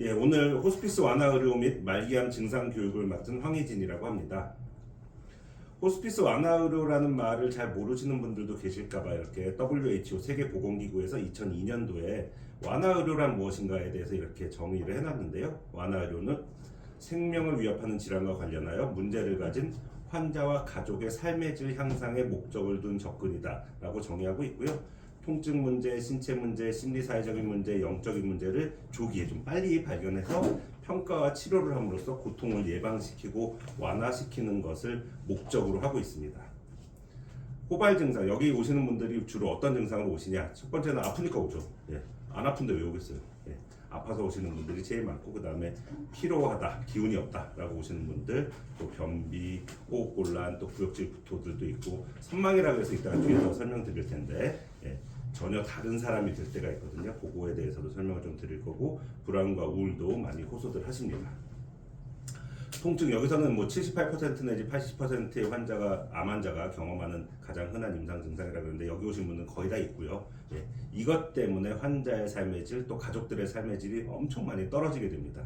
예, 오늘 호스피스 완화 의료 및 말기암 증상 교육을 맡은 황혜진이라고 합니다. 호스피스 완화 의료라는 말을 잘 모르시는 분들도 계실까봐 이렇게 WHO 세계 보건기구에서 2002년도에 완화 의료란 무엇인가에 대해서 이렇게 정의를 해놨는데요. 완화 의료는 생명을 위협하는 질환과 관련하여 문제를 가진 환자와 가족의 삶의 질 향상에 목적을 둔 접근이다라고 정의하고 있고요. 통증 문제, 신체 문제, 심리 사회적인 문제, 영적인 문제를 조기에 좀 빨리 발견해서 평가와 치료를 함으로써 고통을 예방시키고 완화시키는 것을 목적으로 하고 있습니다. 호발 증상 여기 오시는 분들이 주로 어떤 증상으로 오시냐? 첫 번째는 아프니까 오죠. 예. 안 아픈데 왜 오겠어요? 예. 아파서 오시는 분들이 제일 많고 그 다음에 피로하다, 기운이 없다라고 오시는 분들, 또 변비, 호흡 곤란, 또 구역질 구토들도 있고 선망이라고 해서 이따가 뒤에서 설명드릴 텐데 예. 전혀 다른 사람이 될 때가 있거든요. 그거에 대해서도 설명을 좀 드릴 거고 불안과 우울도 많이 호소들 하십니다. 통증 여기서는 뭐 78% 내지 80%의 환자가 암 환자가 경험하는 가장 흔한 임상 증상이라고 하는데 여기 오신 분은 거의 다 있고요. 예, 이것 때문에 환자의 삶의 질 또 가족들의 삶의 질이 엄청 많이 떨어지게 됩니다.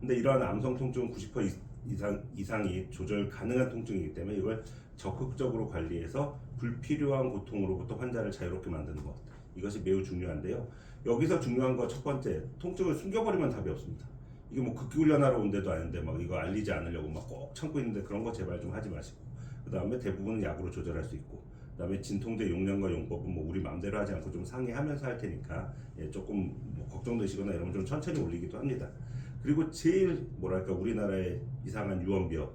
근데 이러한 암성 통증은 90% 이상 이상이 조절 가능한 통증이기 때문에 이걸 적극적으로 관리해서 불필요한 고통으로부터 환자를 자유롭게 만드는 것 이것이 매우 중요한데요. 여기서 중요한 거 첫 번째 통증을 숨겨버리면 답이 없습니다. 이게 뭐 극기 훈련하러 온 데도 아닌데 막 이거 알리지 않으려고 막 꼭 참고 있는데 그런 거 제발 좀 하지 마시고 그 다음에 대부분은 약으로 조절할 수 있고 그 다음에 진통제 용량과 용법은 뭐 우리 마음대로 하지 않고 좀 상의하면서 할 테니까 예, 조금 뭐 걱정되시거나 이러면 좀 천천히 올리기도 합니다. 그리고 제일 뭐랄까 우리나라의 이상한 유언비어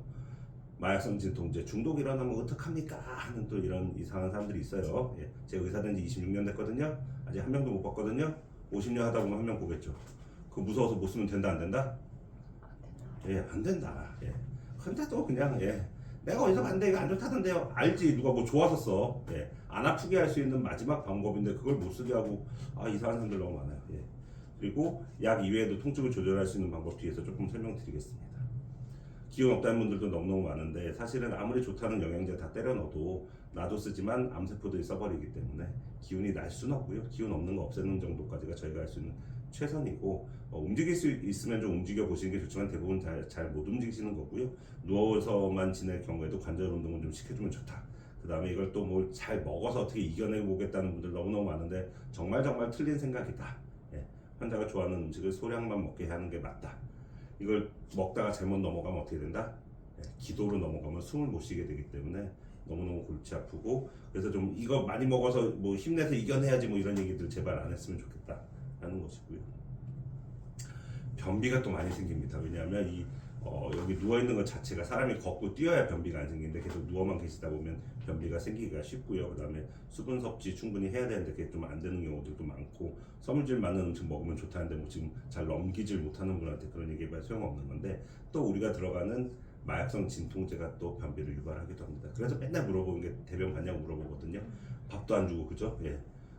마약성 진통제 중독 일어나면 어떡합니까 하는 또 이런 이상한 사람들이 있어요. 예, 제가 의사된 지 26년 됐거든요. 아직 한 명도 못 봤거든요. 50년 하다 보면 한 명 보겠죠. 그 무서워서 못 쓰면 된다 안 된다? 예, 안 된다. 예. 근데도 그냥 예. 내가 어디서 봤는데 이거 안 좋다던데요. 알지 누가 뭐 좋아서 써. 예. 안 아프게 할 수 있는 마지막 방법인데 그걸 못 쓰게 하고 아 이상한 사람들 너무 많아요. 예. 그리고 약 이외에도 통증을 조절할 수 있는 방법 뒤에서 조금 설명드리겠습니다. 기운 없다는 분들도 너무너무 많은데 사실은 아무리 좋다는 영양제 다 때려 넣어도 나도 쓰지만 암세포들이 써버리기 때문에 기운이 날 수는 없고요. 기운 없는 거 없애는 정도까지가 저희가 할 수 있는 최선이고 어, 움직일 수 있으면 좀 움직여 보시는 게 좋지만 대부분 잘 못 움직이시는 거고요. 누워서만 지낼 경우에도 관절 운동은 좀 시켜주면 좋다. 그 다음에 이걸 또 뭘 잘 먹어서 어떻게 이겨내 보겠다는 분들 너무너무 많은데 정말 정말 틀린 생각이다. 예, 환자가 좋아하는 음식을 소량만 먹게 하는 게 맞다. 이걸 먹다가 잘못 넘어가면 어떻게 된다? 예, 기도로 넘어가면 숨을 못 쉬게 되기 때문에 너무너무 골치 아프고 그래서 좀 이거 많이 먹어서 뭐 힘내서 이겨내야지 뭐 이런 얘기들 제발 안 했으면 좋겠다 라는 것이고요. 변비가 또 많이 생깁니다. 왜냐하면 이 어, 여기 누워 있는 것 자체가 사람이 걷고 뛰어야 변비가 안 생기는데 계속 누워만 계시다 보면 변비가 생기기가 쉽고요. 그다음에 수분 섭취 충분히 해야 되는데 그게 좀 안 되는 경우들도 많고 섬유질 많은 음식 먹으면 좋다는데 뭐 지금 잘 넘기질 못하는 분한테 그런 얘기해봐야 소용없는 건데 또 우리가 들어가는 마약성 진통제가 또 변비를 유발하기도 합니다. 그래서 맨날 물어보는 게 대변 봤냐고 물어보거든요. 밥도 안 주고 그죠? 예.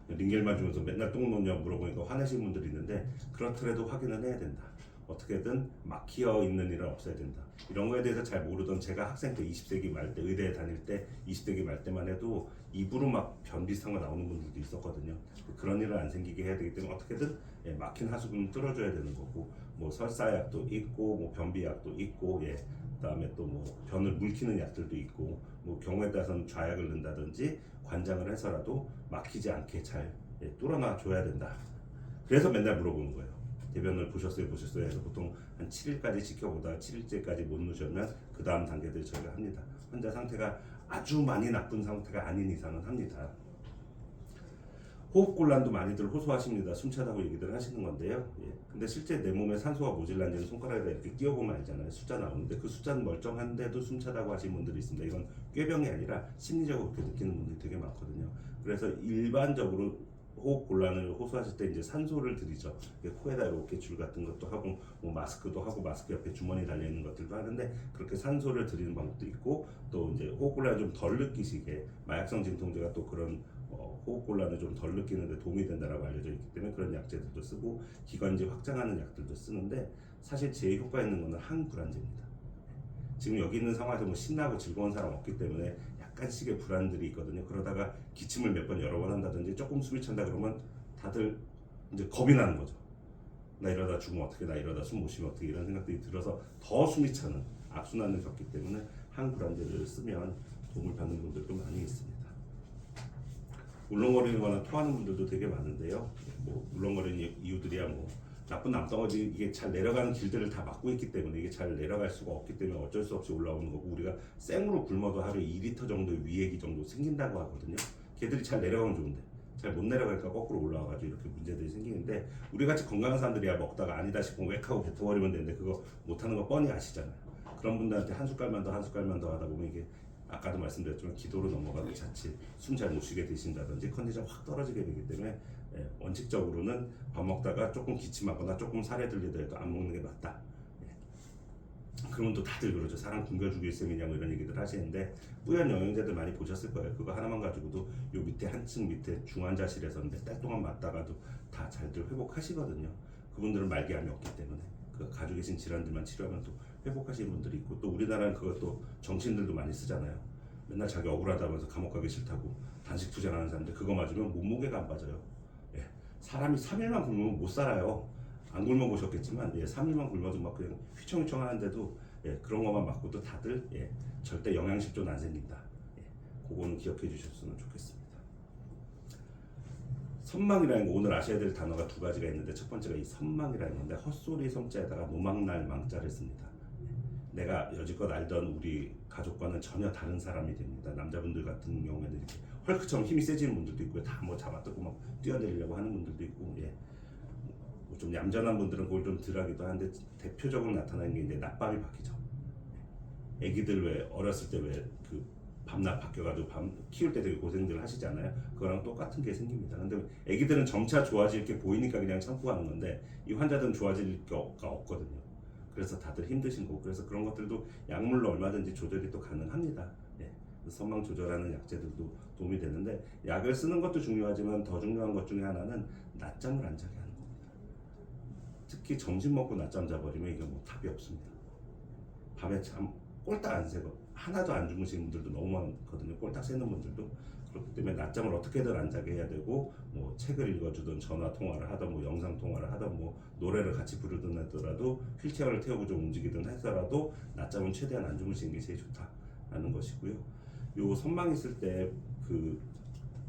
링겔만 주면서 맨날 똥 놓냐 물어보니까 화내시는 분들이 있는데 그렇더라도 확인은 해야 된다. 어떻게든 막혀 있는 일은 없어야 된다. 이런 거에 대해서 잘 모르던 제가 학생 때 20세기 말 때 의대에 다닐 때 20세기 말 때만 해도 입으로 막 변 비슷한 거 나오는 분들도 있었거든요. 그런 일은 안 생기게 해야 되기 때문에 어떻게든 예, 막힌 하수구는 뚫어줘야 되는 거고 뭐 설사약도 있고 뭐 변비약도 있고 예. 그다음에 또 뭐 변을 물키는 약들도 있고 뭐 경우에 따라서는 좌약을 넣는다든지 관장을 해서라도 막히지 않게 잘 예, 뚫어놔 줘야 된다. 그래서 맨날 물어보는 거예요. 대변을 보셨어요, 보셨어요 해서 보통 한 7일까지 지켜보다가 7일째까지 못 누셨면 그 다음 단계들 저희가 합니다. 환자 상태가 아주 많이 나쁜 상태가 아닌 이상은 합니다. 호흡곤란도 많이들 호소하십니다. 숨차다고 얘기들 하시는 건데요. 예. 근데 실제 내 몸에 산소가 모질란지는 손가락에다 이렇게 띄워보면 알잖아요. 숫자 나오는데 그 숫자는 멀쩡한데도 숨차다고 하시는 분들이 있습니다. 이건 꾀병이 아니라 심리적으로 그렇게 느끼는 분들이 되게 많거든요. 그래서 일반적으로 호흡 곤란을 호소하실 때 이제 산소를. 이게 코에다 이렇게 줄 같은 것도 하고 뭐 마스크도 하고 마스크 옆에 주머니 달려 있는 것들도 하는데 그렇게 산소를 드리는 방법도 있고 또 이제 호흡 곤란을 좀 덜 느끼시게 마약성 진통제가 또 그런 어, 호흡 곤란을 좀 덜 느끼는데 도움이 된다라고 알려져 있기 때문에 그런 약제들도 쓰고 기관지 확장하는 약들도 쓰는데 사실 제일 효과 있는 거는 항불안제입니다. 지금 여기 있는 상황에서 뭐 신나고 즐거운 사람 없기 때문에 약간씩의 불안들이 있거든요. 그러다가 기침을 몇 번 여러 번 한다든지 조금 숨이 찬다 그러면 다들 이제 겁이 나는 거죠. 나 이러다 죽으면 어떻게 나 이러다 숨 못 쉬면 어떻게 이런 생각들이 들어서 더 숨이 차는 악순환을 겪기 때문에 항불안제를 쓰면 도움을 받는 분들도 많이 있습니다. 울렁거리거나 토하는 분들도 되게 많은데요. 뭐 울렁거리는 이유들이야 뭐 나쁜 남덩어리 이게 잘 내려가는 길들을 다 막고 있기 때문에 이게 잘 내려갈 수가 없기 때문에 어쩔 수 없이 올라오는 거고 우리가 생으로 굶어도 하루에 2리터 정도의 위액이 정도 생긴다고 하거든요. 걔들이 잘 내려가면 좋은데 잘 못 내려가니까 거꾸로 올라와가지고 이렇게 문제들이 생기는데 우리 같이 건강한 사람들이야 먹다가 아니다 싶으면 웩하고 뱉어버리면 되는데 그거 못하는 거 뻔히 아시잖아요. 그런 분들한테 한 숟갈만 더 한 숟갈만 더 하다 보면 이게 아까도 말씀드렸지만 기도로 넘어가도 자칫 숨 잘 못 쉬게 되신다든지 컨디션 확 떨어지게 되기 때문에 예, 원칙적으로는 밥 먹다가 조금 기침하거나 조금 살에 들리더라도 안 먹는 게 맞다. 예. 그러면 또 다들 그러죠. 사람 굶겨 죽일 셈이냐고 이런 얘기들 하시는데 뿌연 영양제들 많이 보셨을 거예요. 그거 하나만 가지고도 요 밑에 한층 밑에 중환자실에서 몇달 동안 맞다가도 다 잘들 회복하시거든요. 그분들은 말기암이 없기 때문에 그 가지고 계신 질환들만 치료하면 또 회복하시는 분들이 있고 또 우리나라는 그것도 정치인들도 많이 쓰잖아요. 맨날 자기 억울하다면서 감옥 가기 싫다고 단식 투쟁하는 사람들 그거 맞으면 몸무게가 안 빠져요. 예. 사람이 3일만 굶으면 못 살아요. 안 굶어 보셨겠지만 예, 3일만 굶어도 막 그냥 휘청휘청 하는데도 예, 그런 것만 맞고도 다들 예, 절대 영양실조는 안 생긴다. 예, 그거는 기억해 주셨으면 좋겠습니다. 선망이라는 거 오늘 아셔야 될 단어가 두 가지가 있는데 첫 번째가 이 선망이라는 건데 헛소리 성자에다가 노망날 망자를 씁니다. 내가 여지껏 알던 우리 가족과는 전혀 다른 사람이 됩니다. 남자분들 같은 경우에는 이렇게 헐크처럼 힘이 세지는 분들도 있고요. 다 뭐 잡아뜯고 막 뛰어내리려고 하는 분들도 있고, 예. 뭐좀 얌전한 분들은 그걸 좀 덜하기도 하는데 대표적으로 나타나는 게 이제 낮밤이 바뀌죠. 애기들 왜 어렸을 때 왜 그 밤낮 바뀌어가지고 밤 키울 때 되게 고생들 하시잖아요. 그거랑 똑같은 게 생깁니다. 근데 애기들은 점차 좋아질 게 보이니까 그냥 참고 하는 건데 이 환자들은 좋아질 게 없- 없거든요. 그래서 다들 힘드신 거고 그래서 그런 것들도 약물로 얼마든지 조절이 또 가능합니다. 예. 선망 조절하는 약제들도 도움이 되는데 약을 쓰는 것도 중요하지만 더 중요한 것 중에 하나는 낮잠을 안 자게 하는 겁니다. 특히 점심 먹고 낮잠 자버리면 이게 뭐 답이 없습니다. 밤에 잠 꼴딱 안 새고 하나도 안 주무시는 분들도 너무 많거든요. 꼴딱 새는 분들도 그렇기 때문에 낮잠을 어떻게든 안 자게 해야 되고 뭐 책을 읽어주든 전화 통화를 하든 뭐 영상 통화를 하든 뭐 노래를 같이 부르든 하더라도 휠체어를 태우고 좀 움직이든 하더라도 낮잠은 최대한 안 주무시는 게 제일 좋다라는 것이고요. 요 선망 있을 때 그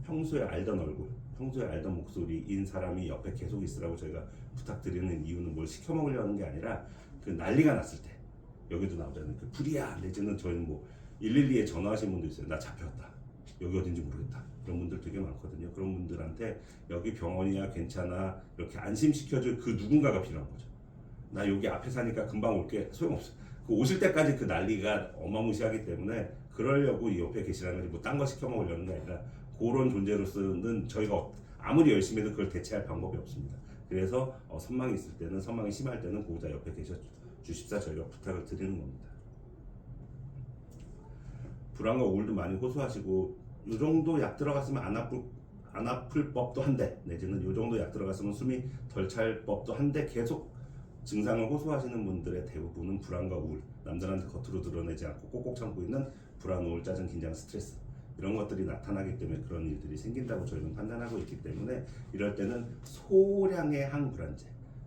평소에 알던 얼굴, 평소에 알던 목소리인 사람이 옆에 계속 있으라고 저희가 부탁드리는 이유는 뭘 시켜 먹으려는 게 아니라 그 난리가 났을 때 여기도 나오잖아요. 그 불이야 내지는 저희는 뭐 112에 전화하신 분도 있어요. 나 잡혔다. 여기 어딘지 모르겠다. 그런 분들 되게 많거든요. 그런 분들한테 여기 병원이야 괜찮아 이렇게 안심시켜줄 그 누군가가 필요한 거죠. 나 여기 앞에 사니까 금방 올게 소용없어. 그 오실 때까지 그 난리가 어마무시하기 때문에 그러려고 이 옆에 계시라는 거지 뭐딴 거 시켜 먹으려는 게 아니라 그런 존재로서는 저희가 어- 아무리 열심히 해도 그걸 대체할 방법이 없습니다. 그래서 어, 선망이 있을 때는 선망이 심할 때는 보호자 옆에 계셔 주십사 저희가 부탁을 드리는 겁니다. 불안과 우울도 많이 호소하시고 요 정도 약 들어갔으면 안 아플 안 아플 법도 한데 내지는 요 정도 약 들어갔으면 숨이 덜 찰 법도 한데 계속 증상을 호소하시는 분들의 대부분은 불안과 우울 남들한테 겉으로 드러내지 않고 꼭꼭 참고 있는 불안, 우울, 짜증, 긴장, 스트레스 이런 것들이 나타나기 때문에 그런 일들이 생긴다고 저희는 판단하고 있기 때문에 이럴 때는 소량의 항불안제,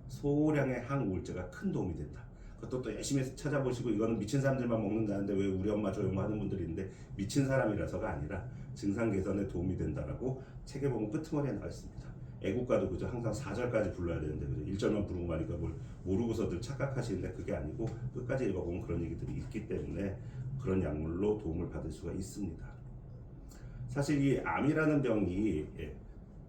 소량의 항우울제가 큰 도움이 된다. 그것도 또 열심히 찾아보시고 이거는 미친 사람들만 먹는다는데 왜 우리 엄마 저 엄마 하는 분들이 있는데 미친 사람이라서가 아니라 증상 개선에 도움이 된다라고 책에 보면 끄트머리에 나와 있습니다. 애국가도 그저 항상 4절까지 불러야 되는데 그죠 1절만 부르고 마니까 뭘 모르고서들 착각하시는데 그게 아니고 끝까지 읽어보면 그런 얘기들이 있기 때문에 그런 약물로 도움을 받을 수가 있습니다. 사실 이 암이라는 병이 예,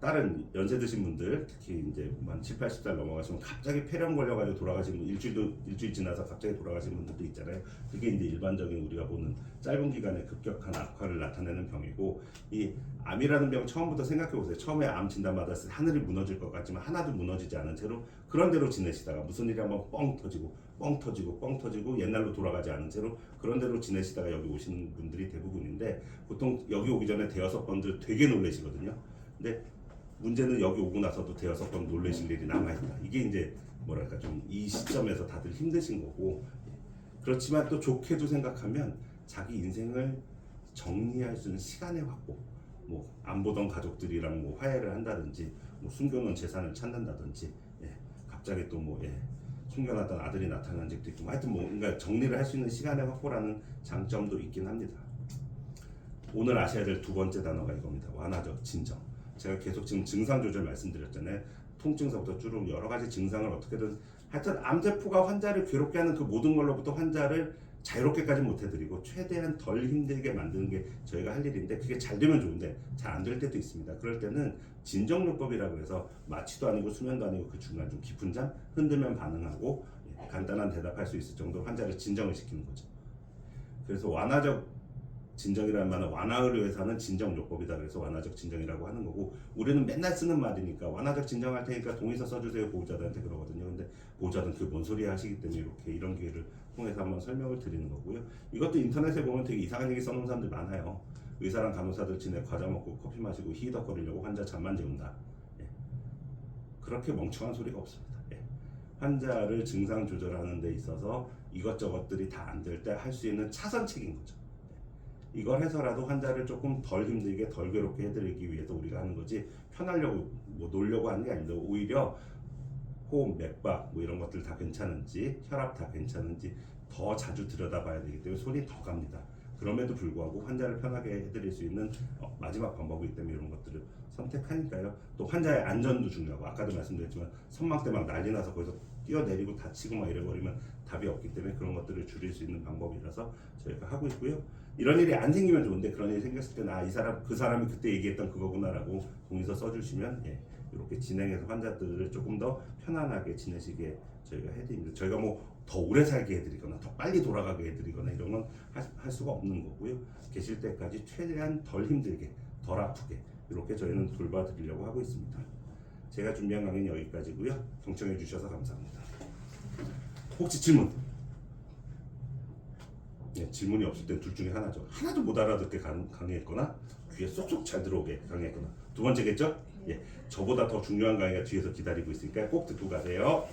다른 연세 드신 분들 특히 이제 한 7, 80살 넘어가시면 갑자기 폐렴 걸려가지고 돌아가신 분 일주일도 일주일 지나서 갑자기 돌아가신 분들도 있잖아요. 그게 이제 일반적인 우리가 보는 짧은 기간에 급격한 악화를 나타내는 병이고 이 암이라는 병 처음부터 생각해 보세요. 처음에 암 진단 받았을 때 하늘이 무너질 것 같지만 하나도 무너지지 않은 채로 그런 대로 지내시다가 무슨 일이 한번 뻥 터지고 뻥 터지고 뻥 터지고 옛날로 돌아가지 않은 채로 그런 대로 지내시다가 여기 오시는 분들이 대부분인데 보통 여기 오기 전에 대여섯 번들 되게 놀라시거든요. 근데 문제는 여기 오고 나서도 대여섯 번 놀라실 일이 남아있다. 이게 이제 뭐랄까 좀 이 시점에서 다들 힘드신 거고 그렇지만 또 좋게도 생각하면 자기 인생을 정리할 수 있는 시간의 확보 뭐 안 보던 가족들이랑 뭐 화해를 한다든지 뭐 숨겨놓은 재산을 찾는다든지 예, 갑자기 갑자기 또뭐 예, 숨겨놨던 아들이 나타난 적도 있고 뭐 하여튼 뭐 뭔가 정리를 할 수 있는 시간의 확보라는 장점도 있긴 합니다. 오늘 아셔야 될 두 번째 단어가 이겁니다. 완화적 진정. 제가 계속 지금 증상 조절 말씀드렸잖아요. 통증서부터 쭉 여러 가지 증상을 어떻게든 하여튼 암세포가 환자를 괴롭게 하는 그 모든 걸로부터 환자를 자유롭게까지 못 해드리고 최대한 덜 힘들게 만드는 게 저희가 할 일인데 그게 잘 되면 좋은데 잘 안 될 때도 있습니다. 그럴 때는 진정요법이라고 해서 마취도 아니고 수면도 아니고 그 중간 좀 깊은 잠 흔들면 반응하고 예, 간단한 대답할 수 있을 정도 환자를 진정을 시키는 거죠. 그래서 완화적 진정이라는 말은 완화의료에서는 진정 요법이다. 그래서 완화적 진정이라고 하는 거고 우리는 맨날 쓰는 말이니까 완화적 진정할 테니까 동의서 써주세요 보호자들한테 그러거든요. 근데 보호자들은 그게 뭔 소리 하시기 때문에 이렇게 이런 기회를 통해서 한번 설명을 드리는 거고요. 이것도 인터넷에 보면 되게 이상한 얘기 써놓은 사람들 많아요. 의사랑 간호사들 지내 과자 먹고 커피 마시고 히덕거리려고 환자 잠만 재운다. 예. 그렇게 멍청한 소리가 없습니다. 예. 환자를 증상 조절하는 데 있어서 이것저것들이 다 안 될 때 할 수 있는 차선책인 거죠 이걸 해서라도 환자를 조금 덜 힘들게 덜 괴롭게 해드리기 위해서 우리가 하는 거지 편하려고 뭐 놀려고 하는 게 아닌데 오히려 호흡, 맥박 뭐 이런 것들 다 괜찮은지 혈압 다 괜찮은지 더 자주 들여다봐야 되기 때문에 손이 더 갑니다. 그럼에도 불구하고 환자를 편하게 해드릴 수 있는 어, 마지막 방법이기 때문에 이런 것들을 선택하니까요. 또 환자의 안전도 중요하고 아까도 말씀드렸지만 선막 때막 난리 나서 거기서 뛰어내리고 다치고 막 이래버리면 답이 없기 때문에 그런 것들을 줄일 수 있는 방법이라서 저희가 하고 있고요. 이런 일이 안 생기면 좋은데 그런 일이 생겼을 때는 아이 사람 그 사람이 그때 얘기했던 그거구나라고 동의서 써주시면 예, 이렇게 진행해서 환자들을 조금 더 편안하게 지내시게 저희가 해드립니다. 저희가 뭐 더 오래 살게 해드리거나 더 빨리 돌아가게 해드리거나 이런 건 할 수가 없는 거고요. 계실 때까지 최대한 덜 힘들게 덜 아프게 이렇게 저희는 돌봐드리려고 하고 있습니다. 제가 준비한 강의는 여기까지고요. 경청해 주셔서 감사합니다. 혹시 질문? 네, 질문이 없을 땐둘 중에 하나죠. 하나도 못 알아듣게 강, 강의했거나 귀에 쏙쏙 잘 들어오게 강의했거나 두 번째겠죠? 예, 저보다 더 중요한 강의가 뒤에서 기다리고 있으니까 꼭 듣고 가세요.